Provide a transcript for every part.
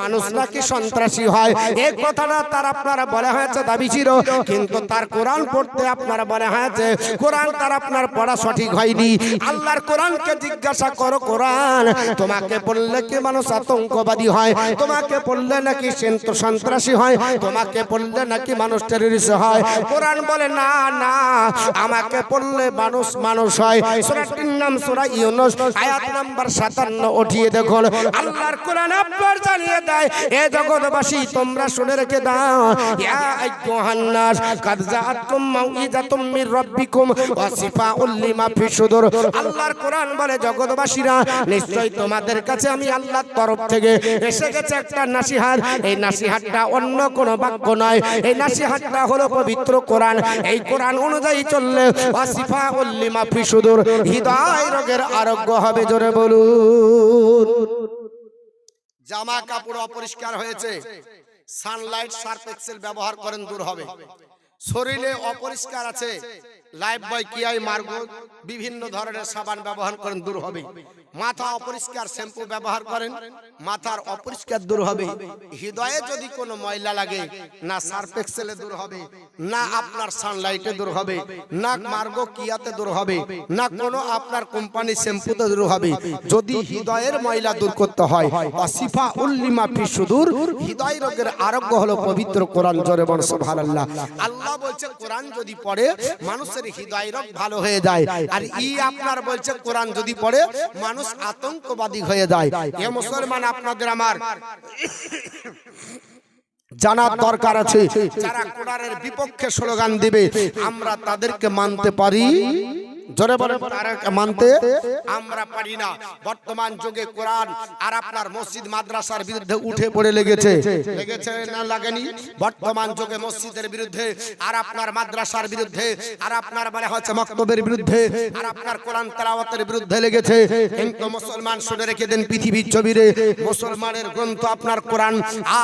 মানুষ নাকি সন্ত্রাসী হয়। এই কথাটা তার আপনারা বলা হয়েছে দাবি ছিল। কিন্তু তার কোরআন পড়তে আপনারা বলা হয়েছে। কোরআন তার আপনার পড়া সঠিক হয়নি। আল্লাহর কোরআনকে জিজ্ঞাসা করো কোরআন। তোমাকে বললে কি মানুষ আতঙ্কবাদী হয়? তোমাকে বললে নাকি সেন্ত- সন্ত্রাসী হয়? তোমাকে বললে নাকি মানুষ টেররিস্ট হয়? কোরআন বলে না না আমাকে বললে মানুষ মানুষ হয়। সূরাটির নাম সূরা ইউনূস আয়াত নাম্বার 57 উঠিয়ে দেখুন। আল্লাহর কোরআন আপনার জানিয়ে দেয়, এ জগৎবাসী, তোমরা শুনে রেখে দাও। ইয়া কাদ জাআতুম মাউইজাতুম মির রাব্বিকুম ওয়া শিফাউল লিমা সুদুর। আল্লাহর কোরআন বলে, জগৎবাসীরা নিশ্চয় তোমাদের কাছে আমি আল্লাহর তরফ থেকে এসে গেছে একটা নাসিহাত। এই নাসিহাতটা অন্য কোনো বাক্য নয়। এই নাসিহাতটা হলো পবিত্র কোরআন। এই কোরআন অনুযায়ী চললে ওয়া শিফাউল লিমা ফি সুদুর। হৃদয় রোগের আরোগ্য হবে, জোরে বলুন। জামা কাপড় অপরিষ্কার হয়েছে। সানলাইট সার্ফ এক্সেল ব্যবহার করেন দূর হবে। শরীরে অপরিষ্কার আছে। লাইফ বয় কিয়াই মার্গো বিভিন্ন ধরনের সাবান ব্যবহার করেন দূর হবে। মাথা অপরিষ্কার শ্যাম্পু ব্যবহার করেন মাথার অপরিষ্কার দূর হবে। হৃদয়ে যদি কোনো ময়লা লাগে না সার্ফেক্সেলে দূর হবে না আপনার সানলাইটে দূর হবে। না মার্গো কিয়াতে দূর হবে। না কোনো আপনার কোম্পানি শ্যাম্পুতে দূর হবে। যদি হৃদয়ের ময়লা দূর করতে হয় অসিফা উল্লিমা ফি সুদূর হৃদয় রোগের আরোগ্য হলো পবিত্র কোরআন জোরে বর্ষ ভালাল্লাহ আল্লাহ বলছে কোরআন যদি পড়ে মানুষের হৃদয় রোগ ভালো হয়ে যায়। আর ই আপনার বলছে কোরআন যদি পড়ে মানুষ আতঙ্কবাদী হয়ে যায়। এ মুসলমান আপনাদের আমার জানার দরকার আছে। যারা কোরআনের বিপক্ষে স্লোগান দিবে আমরা তাদেরকে মানতে পারি। জোরে বলে তারা মানতে আমরা পারি না। বর্তমান যুগে কোরআন আর আপনার মসজিদ মাদ্রাসার বিরুদ্ধে উঠে পড়ে লেগেছে। লেগেছে। না লাগেনি? বর্তমান যুগে মসজিদের বিরুদ্ধে আর আপনার মাদ্রাসার বিরুদ্ধে আর আপনার বলে হচ্ছে মক্তবের বিরুদ্ধে আর আপনার কোরআন তেলাওয়াতের বিরুদ্ধে লেগেছে। কিন্তু মুসলমান শুনে রেখে দেন পৃথিবীর ছবিরে। মুসলমানের গ্রন্থ আপনার কোরআন।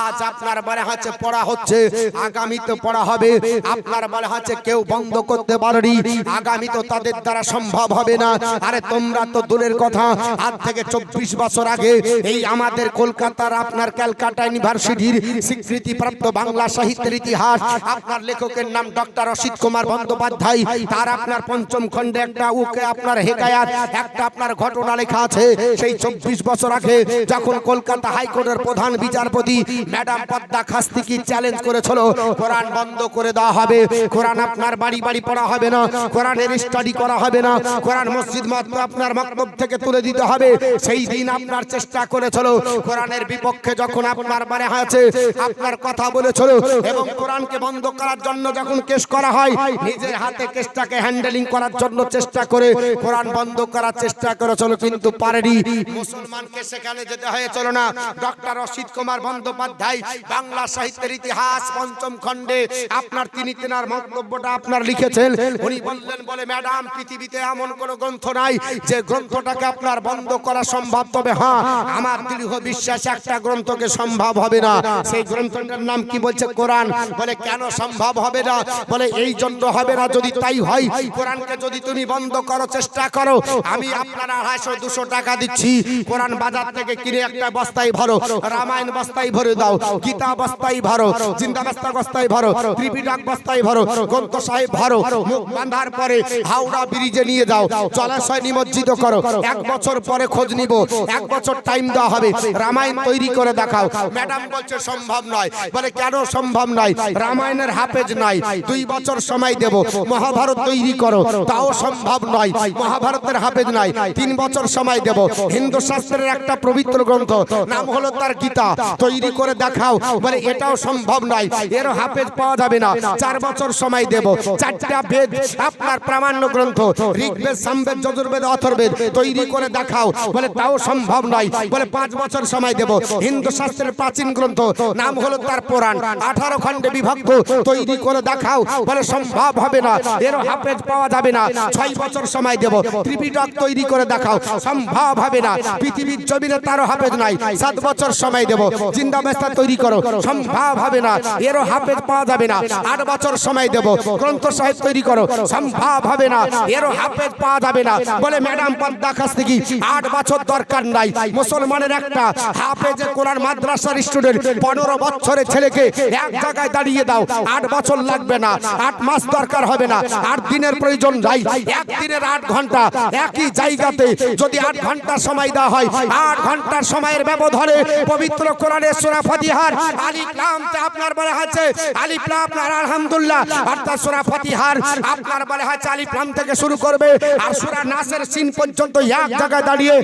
আজ আপনার বলে হচ্ছে পড়া হচ্ছে। আগামীতে পড়া হবে। আপনার বলে হচ্ছে কেউ বন্ধ করতে পারেনি। আগামী তো তাদের দ্বারা সম্ভব হবে না। আরে তোমরা তো দূরের কথা। আজ থেকে চব্বিশ বছর আগে এই আমাদের কলকাতার আপনার ক্যালকাটা ইউনিভার্সিটির স্বীকৃতিপ্রাপ্ত বাংলা সাহিত্যের ইতিহাস। আপনার লেখকের নাম ডক্টর অসিত কুমার বন্দ্যোপাধ্যায়। তার আপনার পঞ্চম খণ্ডে একটা উকে আপনার হেকায়াত একটা আপনার ঘটনা লেখা আছে। সেই চব্বিশ বছর আগে যখন কলকাতা হাইকোর্টের প্রধান বিচারপতি ম্যাডাম পদ্মা খাস্তিকি চ্যালেঞ্জ করেছিল, কোরআন বন্ধ করে দেওয়া হবে। কোরআন আপনার বাড়ি বাড়ি পড়া হবে না। কোরআনের স্টাডি করা হবে না। কোরআন মসজিদ মাত্র আপনার মক্তব থেকে তুলে দিতে হবে। সেই দিন আপনার চেষ্টা করেছিল। কোরআনের বিপক্ষে যখন আপনার মানে হয়েছে আপনার কথা বলেছিল এবং কোরআনকে বন্ধ করার জন্য যখন কেস করা হয়, নিজের হাতে কেসটাকে হ্যান্ডেলিং করার জন্য চেষ্টা করে কোরআন বন্ধ করার চেষ্টা করেছিল, কিন্তু পারেনি। মুসলমানকে সেখানে যেতে হয়েছিল না। ডক্টর অসিত কুমার বন্দ্যোপাধ্যায় বাংলা সাহিত্যের ইতিহাস পঞ্চম খণ্ডে আপনার তিনি তেনার মন্তব্যটা আপনার লিখেছেন। উনি বললেন, বলে, ম্যাডাম পৃথিবীতে এমন কোন গ্রন্থ নাই যে গ্রন্থটাকে আপনার বন্ধ করা সম্ভব। তবে হ্যাঁ আমার দৃঢ় বিশ্বাস একটা গ্রন্থকে সম্ভব হবে না। সেই গ্রন্থটার নাম কি বলছে কোরআন? বলে, কেন সম্ভব হবে না? বলে, এই জন্য হবে না যদি তাই হয়। কোরআনকে যদি তুমি বন্ধ করো চেষ্টা করো, আমি আপনার আড়াইশো, দুশো টাকা দিচ্ছি। কোরআন বাজার থেকে কিনে একটা বস্তায় ভরো, রামায়ণ বস্তায় ভরে দাও, গীতা বস্তায় ভরো জিন্দা বস্তা বস্তায় ভরো, ত্রিপিটক বস্তায় ভরো, গ্রন্থ সাহেব ভরো, মুখ বাঁধার পরে হাওড়া ব্রিজে নিয়ে যাও। জলাশয় নিমজ্জিত করো। এক বছর পরে খোঁজ নিব। এক বছর টাইম দেওয়া হবে। রামায়ণ তৈরি করে দেখাও। ম্যাডাম বলছে, সম্ভব নয়। বলে, কেন সম্ভব নয়? রামায়ণের হাফেজ নাই দুই বছর সময় দেব। মহাভারত তৈরি করো। তাও সম্ভব নয়। মহাভারতের হাফেজ নাই। তিন বছর সময় দেব। হিন্দু শাস্ত্রের একটা পবিত্র গ্রন্থ, নাম হলো তার গীতা। তৈরি করে দেখাও। বলে, এটাও সম্ভব নয়। এর হাফেজ পাওয়া যাবে না। চার বছর সময় দেব। চারটা বেদ আপনার প্রামাণ্য গ্রন্থ। ঋগ্বেদ, সামবেদ, যজুর্বেদ, অথর্বেদ তৈরি করে দেখাও। বলে, তাও সম্ভব নয়। বলে, পাঁচ বছর সময় দেব। হিন্দু শাস্ত্রের প্রাচীন গ্রন্থ, নাম হলো তার পুরাণ। আঠারো খণ্ডে বিভক্ত, তৈরি করে দেখাও। বলে, সম্ভব হবে না। এর হাফেজ পাওয়া যাবে না। ছয় বছর সময় দেব। ত্রিপিটক তৈরি করে দেখাও। সম্ভব হবে না। পৃথিবীর জমিনে তারও হাফেজ নাই। সাত বছর সময় দেব। জিন্দাবেস্তা তৈরি করো। সম্ভব হবে না। এরও হাফেজ পাওয়া যাবে না। আট বছর সময় দেব। গ্রন্থ সাহেব তৈরি করো। সম্ভব হবে না। এর এরও হাফেজ পাওয়া যাবে না। বলে, ম্যাডাম, পদ্মা কাছ থেকে আট বছর দরকার নাই। মুসলমানের একটা হাফেজে কোরআন মাদ্রাসার স্টুডেন্ট পনেরো বছরের ছেলেকে এক জায়গায় দাঁড়িয়ে দাও। আট বছর লাগবে না। আট মাস দরকার হবে না। আট দিনের প্রয়োজন নাই। এক দিনের আট ঘণ্টা একই জায়গাতে যদি আট ঘণ্টা সময় দেওয়া হয়। আট ঘণ্টার সময়ের ব্যবধানে পবিত্র কোরআনের সূরা ফাতিহার। আলিফ লাম তে আপনার বলে আছে আলিফ লাম, আপনার আলহামদুলিল্লাহ। অর্থাৎ সূরা ফাতিহার, আপনার বলে আছে আলিফ লাম থেকে শুরু করবে। আর সূরা নাসের সিন পর্যন্ত এক জায়গায় দাঁড়িয়ে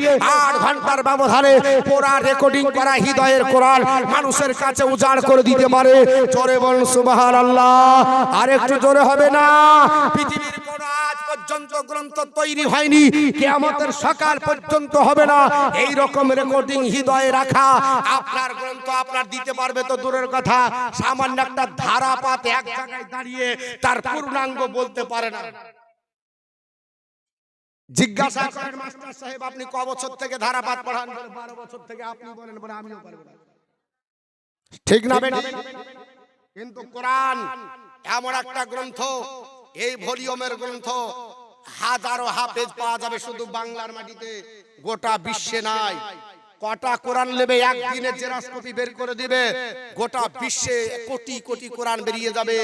আট ঘণ্টার ব্যবধানে পুরা রেকর্ডিং করা হৃদয়ের কোরআন মানুষের কাছে উজাড় করে দিতে পারে। জোরে বলুন সুবহানাল্লাহ। আর একটু জোরে হবে না। পৃথিবীর পর্যন্ত গ্রন্থ তৈরি হয়নি পর্যন্ত হবে না। এই রকম রেকর্ডিং হৃদয়ে রাখা আপনার গ্রন্থ আপনার দিতে পারবে তো দূরের কথা। সামান্য একটা ধারাপাত এক জায়গায় দাঁড়িয়ে তার পূর্ণাঙ্গ বলতে পারে না। জিজ্ঞাসা করেন মাস্টার সাহেব আপনি ক বছর থেকে ধারাপাত পড়ান? বারো বছর থেকে আপনি বলেন বলে আমিও পারব ঠিক না কিন্তু কোরআন এমন একটা গ্রন্থ এই ভলিউমের গ্রন্থ হাজারো হাফেজ পাওয়া যাবে শুধু বাংলার মাটিতে গোটা বিশ্বে নাই। কটা কোরআন নেবে একদিনে জেরাস কপি বের করে দিবে, গোটা বিশ্বে কোটি কোটি কোরআন বেরিয়ে যাবে।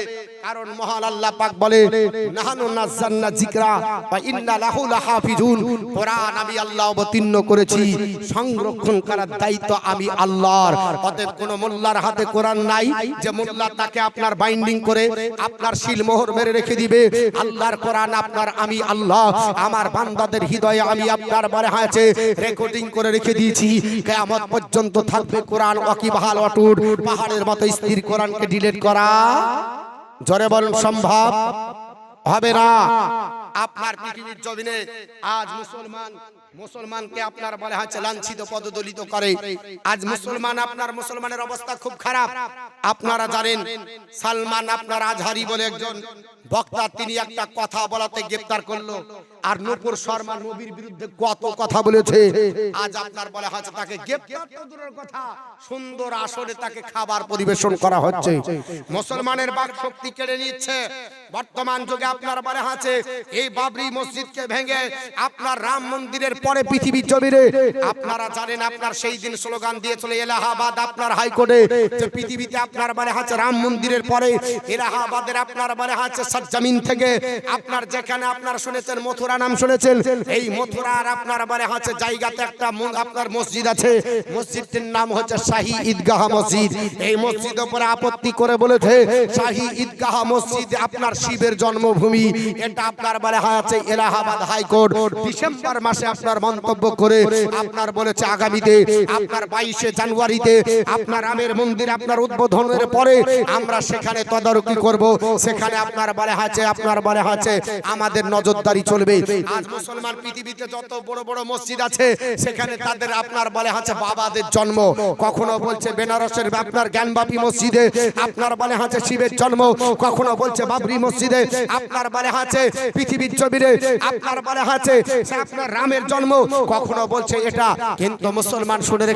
কারণ মহান আল্লাহ পাক বলে, নাহানু নাযান্না যিকরা ওয়া ইন্না লাহু লাহাফিজুন। কোরআন আমি আল্লাহ অবতীর্ণ করেছি, সংরক্ষণ করার দায়িত্ব আমি আল্লাহর। অতএব কোন মোল্লার হাতে কোরআন নাই, যে মোল্লা তাকে আপনার বাইন্ডিং করে, আপনার শিল মোহর মেরে রেখে দিবে। আল্লাহর কোরআন আপনার, আমি আল্লাহ। আমার বান্দাদের হৃদয়ে আমি আপনার বারে আছে, রেকর্ডিং করে রেখে দিয়েছি। কিয়ামত পর্যন্ত থাকবে কোরআন ওয়াকিবহাল অটুট, পাহাড়ের মতো স্থির কোরআনকে ডিলিট করা। জরে বলুন, সম্ভব? হবে না। আপনার পৃথিবীর জমিনে আজ মুসলমান, মুসলমানকে আপনার বলে হচ্ছে লাঞ্ছিত পদদলিত করে। আজ মুসলমান, আপনার মুসলমানের অবস্থা খুব খারাপ। আপনারা জানেন, সালমান আপনার আজহারি বলে একজন বক্তা, তিনি একটা কথা বলাতে গ্রেফতার করল। আর নূপুর শর্মা নবীর বিরুদ্ধে কত কথা বলেছে। আজ আপনার বলে হচ্ছে তাকে গ্রেফতার তো দূরের কথা। সুন্দর আসরে তাকে খাবার পরিবেশন করা হচ্ছে। মুসলমানের বাক শক্তি কেড়ে নিচ্ছে। বর্তমান যুগে আপনার বলে আছে এই বাবরি মসজিদকে ভেঙে আপনার রাম মন্দিরের পরে পৃথিবীর জমিরে। আপনারা জানেন আপনার সেই দিন স্লোগান দিয়েছিল এলাহাবাদ আপনার হাইকোর্টে। যে পৃথিবীতে আপনার বলে আছে রাম মন্দিরের পরে এলাহাবাদের আপনার বলে আছে সজ্জামিন থেকে। আপনার যেখানে আপনার শুনেছেন মথুরা নাম শুনেছেন এই মথুরার আপনার বলে আছে জায়গাতে একটা আপনার মসজিদ আছে। মসজিদটির নাম হচ্ছে শাহী ঈদগাহ মসজিদ। এই মসজিদ উপরে আপত্তি করে বলেছে শাহী ঈদগাহ মসজিদ আপনার শিবের জন্মভূমি। এটা আপনার বলে আছে এলাহাবাদ হাইকোর্ট ডিসেম্বর মাসে আপনার মন্তব্য করে আপনার বলেছে আগামীতে আপনার বাইশে জানুয়ারিতে আপনার রামের মন্দির আপনার উদ্বোধনের পরে আমরা সেখানে তদারকি করব। সেখানে আপনার বলে আছে আপনার বলে আছে আমাদের নজরদারি চলবে। আজ মুসলমান পৃথিবীতে যত বড় বড় মসজিদ আছে, সেখানে তাদের আপনার বলে আছে বাবাদের জন্ম। কখনো বলছে বেনারসের আপনার জ্ঞানবাপী মসজিদে আপনার বলে আছে শিবের জন্ম। কখনো বলছে বাবরি মসজিদে আপনার বলে আছে জমিনে আপনার বলে আছে আপনার রামের জন্ম। কখনো বলছে এটা? কিন্তু মুসলমান শুনে রেখে